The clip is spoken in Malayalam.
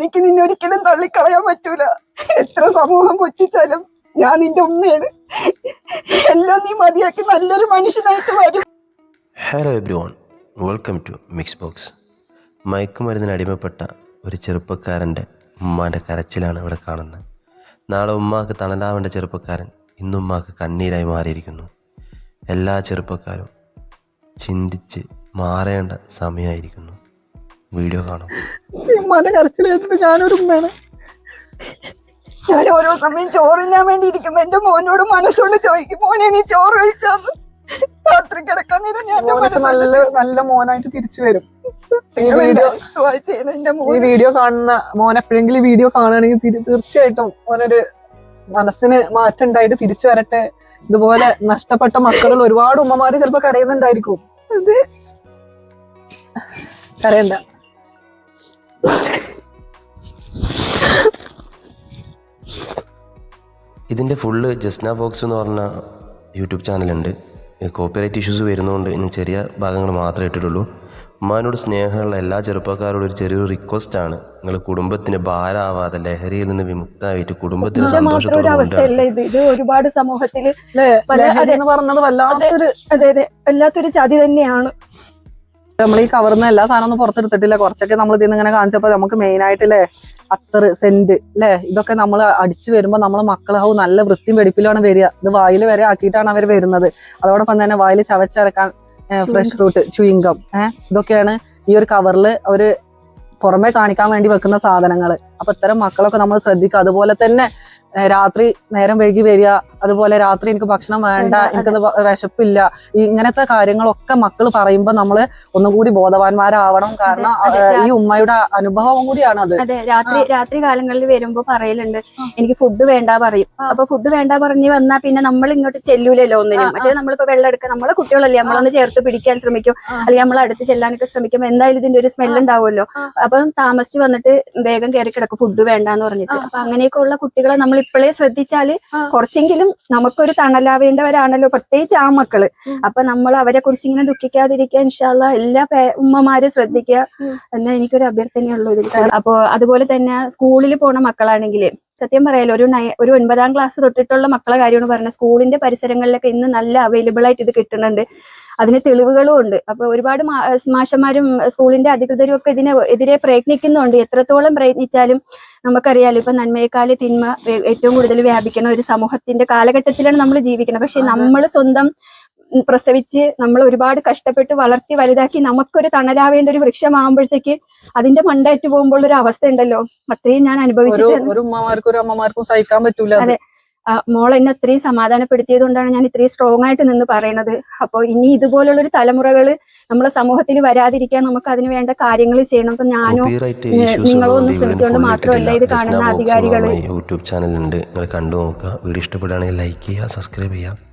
എനിക്ക് നിന്നെ ഒരിക്കലും തള്ളിക്കളയാൻ പറ്റൂല. എത്ര സമൂഹം പുച്ഛിച്ചാലും ഞാൻ നിന്റെ ഉമ്മയാണ്. എല്ലാം നീ മതിയാക്കി നല്ലൊരു മനുഷ്യനായിട്ട് വരും. Hello everyone welcome to mix box മയക്കുമരുന്നിന് അടിമപ്പെട്ട ഒരു ചെറുപ്പക്കാരന്റെ ഉമ്മാന്റെ കരച്ചിലാണ് ഇവിടെ കാണുന്നത്. നാളെ ഉമ്മാക്ക് തണലാവേണ്ട ചെറുപ്പക്കാരൻ ഇന്ന് ഉമ്മാക്ക് കണ്ണീരായി മാറിയിരിക്കുന്നു. എല്ലാ ചെറുപ്പക്കാരും ചിന്തിച്ച് മാറേണ്ട സമയമായിരിക്കുന്നു. വീഡിയോ കാണും. കരച്ചിൽ കേട്ടിട്ട് ഞാനൊരു ഉമ്മയാണ്. ഞാൻ ഓരോ സമയം ചോറിനാൻ വേണ്ടി ഇരിക്കുമ്പോ എന്റെ മോനോട് മനസ്സുകൊണ്ട് ചോദിക്കും മോനെ നീ ചോറ് കഴിച്ചാന്ന് രാത്രി കിടക്കാൻ നേരം ഞാൻ നല്ല നല്ല മോനായിട്ട് തിരിച്ചു വരും. ഈ വീഡിയോ ഈ വീഡിയോ കാണുന്ന മോൻ എപ്പോഴെങ്കിലും വീഡിയോ കാണുകയാണെങ്കിൽ തിരി- തീർച്ചയായിട്ടും മോനൊരു മനസ്സിന് മാറ്റം ഉണ്ടായിട്ട് തിരിച്ചു വരട്ടെ. ഇതുപോലെ നഷ്ടപ്പെട്ട മക്കളുള്ള ഒരുപാട് ഉമ്മമാര് ചിലപ്പോ കരയുന്നുണ്ടായിരിക്കും. അത്. കരയണ്ട. ഇതിന്റെ ഫുള്ള് ജസ്ന ബോക്സ് എന്ന് പറഞ്ഞ യൂട്യൂബ് ചാനലുണ്ട്. കോപ്പിറൈറ്റ് ഇഷ്യൂസ് വരുന്നതുകൊണ്ട് ഇനി ചെറിയ ഭാഗങ്ങൾ മാത്രമേ ഇട്ടിട്ടുള്ളൂ. ഉമ്മാനോട് സ്നേഹമുള്ള എല്ലാ ചെറുപ്പക്കാരോടും ഒരു ചെറിയൊരു റിക്വസ്റ്റാണ് നിങ്ങൾ കുടുംബത്തിന് ഭാരമാവാതെ ലഹരിയിൽ നിന്ന് വിമുക്തമായിട്ട് കുടുംബത്തിന് സന്തോഷത്തോടെ അവസ്ഥയല്ല ഇത്. ഇത് ഒരുപാട് സമൂഹത്തിൽ പറഞ്ഞത് വല്ലാത്തൊരു അതെ അതെ വല്ലാത്തൊരു ചതി തന്നെയാണ്. നമ്മൾ ഈ കവർന്ന് എല്ലാ സാധനം ഒന്നും പുറത്തെടുത്തിട്ടില്ല. കുറച്ചൊക്കെ നമ്മൾ ഇതിന്ന് ഇങ്ങനെ കാണിച്ചപ്പോ നമുക്ക് മെയിൻ ആയിട്ടില്ലേ അത്തറ് സെന്റ് അല്ലേ ഇതൊക്കെ നമ്മൾ അടിച്ചു വരുമ്പോൾ നമ്മളെ മക്കളാവും നല്ല വൃത്തിയും വെടിപ്പിലാണ് വരിക. ഇത് വായിൽ വരെ ആക്കിയിട്ടാണ് അവർ വരുന്നത്. അതോടൊപ്പം തന്നെ വായിൽ ചവച്ചരക്കാൻ ഫ്രഷ് ഫ്രൂട്ട് ചുയിങ്കം ഏഹ് ഇതൊക്കെയാണ് ഈ ഒരു കവറിൽ അവർ പുറമെ കാണിക്കാൻ വേണ്ടി വെക്കുന്ന സാധനങ്ങൾ അപ്പൊ ഇത്തരം മക്കളൊക്കെ നമ്മൾ ശ്രദ്ധിക്കുക. അതുപോലെ തന്നെ രാത്രി നേരം വൈകി വരിക അതുപോലെ രാത്രി എനിക്ക് ഭക്ഷണം വേണ്ട. എനിക്കത് വിശപ്പില്ല ഇങ്ങനത്തെ കാര്യങ്ങളൊക്കെ മക്കൾ പറയുമ്പോൾ നമ്മൾ ഒന്നുകൂടി ബോധവാന്മാരാവണം. കാരണം ഈ ഉമ്മയുടെ അനുഭവം കൂടിയാണ് അത്. രാത്രി രാത്രി കാലങ്ങളിൽ വരുമ്പോ പറയലുണ്ട് എനിക്ക് ഫുഡ് വേണ്ട പറയും. അപ്പൊ ഫുഡ് വേണ്ട പറഞ്ഞ് വന്നാ പിന്നെ നമ്മൾ ഇങ്ങോട്ട് ചെല്ലൂലല്ലോ ഒന്നിനും. മറ്റേ നമ്മളിപ്പോ വെള്ളം എടുക്കാൻ നമ്മളെ കുട്ടികളല്ലേ നമ്മളൊന്ന് ചേർത്ത് പിടിക്കാൻ ശ്രമിക്കും. അല്ലെങ്കിൽ നമ്മൾ അടുത്ത് ചെല്ലാനൊക്കെ ശ്രമിക്കും. എന്തായാലും ഇതിന്റെ ഒരു സ്മെൽ ഉണ്ടാവുമല്ലോ. അപ്പം താമസിച്ച് വന്നിട്ട് വേഗം കയറി കിടക്കും ഫുഡ് വേണ്ടാന്ന് പറഞ്ഞിട്ട്. അപ്പൊ അങ്ങനെയൊക്കെ ഉള്ള കുട്ടികളെ നമ്മൾ ഇപ്പോഴേ ശ്രദ്ധിച്ചാൽ കുറച്ചെങ്കിലും നമുക്കൊരു തണലാവേണ്ടവരാണല്ലോ പ്രത്യേകിച്ച് ആ മക്കൾ. അപ്പൊ നമ്മൾ അവരെ കുറിച്ച് ഇങ്ങനെ ദുഃഖിക്കാതിരിക്കാൻ ഇൻഷാല്ല എല്ലാ ഉമ്മമാരും ശ്രദ്ധിക്കുക എന്ന് എനിക്കൊരു അഭ്യർത്ഥനയുള്ളൂ ഇതിൽ. അപ്പോ അതുപോലെ തന്നെ സ്കൂളിൽ പോണ മക്കളാണെങ്കിൽ സത്യം പറയാലോ ഒരു നയ ഒരു ഒൻപതാം ക്ലാസ് തൊട്ടിട്ടുള്ള മക്കളെ കാര്യമാണ് പറഞ്ഞത്. സ്കൂളിന്റെ പരിസരങ്ങളിലൊക്കെ ഇന്ന് നല്ല അവൈലബിൾ ആയിട്ട് ഇത് കിട്ടുന്നുണ്ട്. അതിന് തെളിവുകളും ഉണ്ട്. അപ്പൊ ഒരുപാട് മാഷന്മാരും സ്കൂളിന്റെ അധികൃതരും ഒക്കെ ഇതിനെ എതിരെ പ്രയത്നിക്കുന്നുണ്ട്. എത്രത്തോളം പ്രയത്നിച്ചാലും നമുക്കറിയാലോ ഇപ്പൊ നന്മയെക്കാളി തിന്മ ഏറ്റവും കൂടുതൽ വ്യാപിക്കുന്ന ഒരു സമൂഹത്തിന്റെ കാലഘട്ടത്തിലാണ് നമ്മൾ ജീവിക്കുന്നത്. പക്ഷെ നമ്മൾ സ്വന്തം പ്രസവിച്ച് നമ്മൾ ഒരുപാട് കഷ്ടപ്പെട്ട് വളർത്തി വലുതാക്കി നമുക്കൊരു തണലാവേണ്ട ഒരു വൃക്ഷമാകുമ്പോഴത്തേക്ക് അതിന്റെ മണ്ടേറ്റ് പോകുമ്പോൾ ഒരു അവസ്ഥ ഉണ്ടല്ലോ അത്രയും ഞാൻ അനുഭവിച്ചു അനുഭവിച്ചിട്ട് ഒരു ഉമ്മമാർക്കും ഒരു അമ്മമാർക്കും സഹിക്കാൻ പറ്റൂല അത്. മോൾ എന്നെ അത്രയും സമാധാനപ്പെടുത്തിയത് കൊണ്ടാണ് ഞാൻ ഇത്രയും സ്ട്രോങ് ആയിട്ട് നിന്ന് പറയുന്നത് അപ്പോൾ ഇനി ഇതുപോലുള്ള ഒരു തലമുറകൾ നമ്മളെ സമൂഹത്തിൽ വരാതിരിക്കാൻ നമുക്ക് അതിന് വേണ്ട കാര്യങ്ങൾ ചെയ്യണം. അപ്പൊ ഞാനോ നിങ്ങളോ ഒന്ന് ശ്രമിച്ചുകൊണ്ട് മാത്രമല്ല ഇത് കാണുന്ന അധികാരികൾ യൂട്യൂബ് ചാനലുണ്ട് നിങ്ങൾ കണ്ടു നോക്കുക. വീഡിയോ ഇഷ്ടപ്പെടുകയാണെങ്കിൽ ലൈക്ക് ചെയ്യുക സബ്സ്ക്രൈബ് ചെയ്യുക.